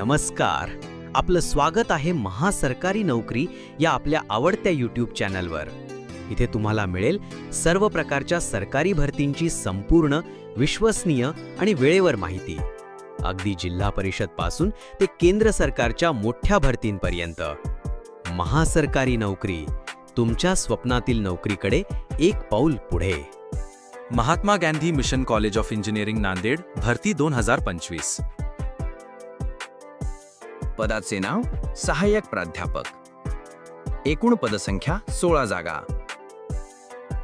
नमस्कार. आपलं स्वागत आहे महासरकारी नोकरी या आपल्या आवडत्या यूट्यूब चॅनलवर इथे तुम्हाला मिळेल सर्व प्रकारच्या सरकारी भरतींची संपूर्ण विश्वसनीय आणि वेळेवर माहिती. अगदी जिल्हा परिषदपासून ते केंद्र सरकारच्या मोठ्या भरतींपर्यंत. महासरकारी नोकरी तुमच्या स्वप्नातील नोकरीकडे एक पाऊल पुढे. Mahatma Gandhi mission college of engineering Nanded भरती दोन हजार पंचवीस. पदाचे नाव सहाय्यक प्राध्यापक. एकूण पदसंख्या सोळा जागा.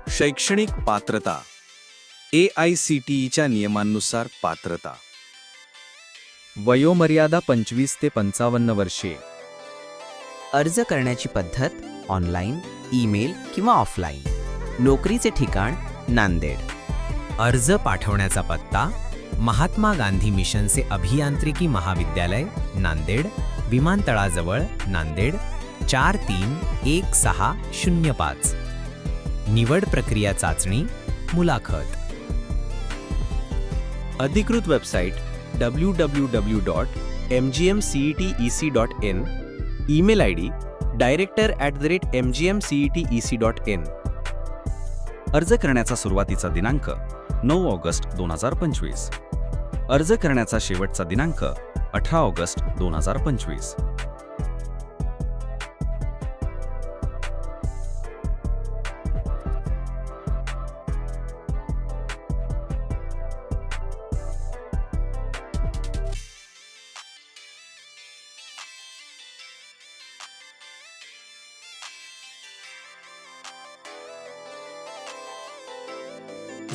शैक्षणिक पात्रता. ए आय सी टी ईच्या नियमांनुसार पात्रता. वयोमर्यादा पंचवीस ते पंचावन्न वर्षे. अर्ज करण्याची पद्धत ऑनलाईन ईमेल किंवा ऑफलाईन. नोकरीचे ठिकाण नांदेड. अर्ज पाठवण्याचा पत्ता महात्मा गांधी मिशनचे अभियांत्रिकी महाविद्यालय नांदेड. विमानतळाजवळ नांदेड चार तीन एक सहा शून्य पाच. निवड प्रक्रिया चाचणी मुलाखत. अधिकृत website W W W dot M G M C E T E C dot in email I D director at the rate M G M C E T E C dot in अर्ज करण्याचा सुरुवातीचा दिनांक नऊ August दोन हजार पंचवीस. अर्ज करण्याचा शेवटचा दिनांक अठरा ऑगस्ट दोन हजार पंचवीस.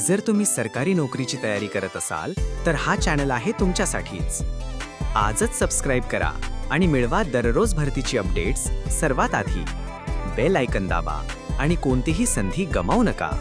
जर तुम्ही सरकारी नोकरीची तयारी करत असाल तर हा चॅनल आहे तुमच्यासाठीच. आजच सबस्क्राईब करा आणि मिळवा दररोज भरतीची अपडेट्स सर्वात आधी. बेल ऐकन दाबा आणि कोणतीही संधी गमावू नका.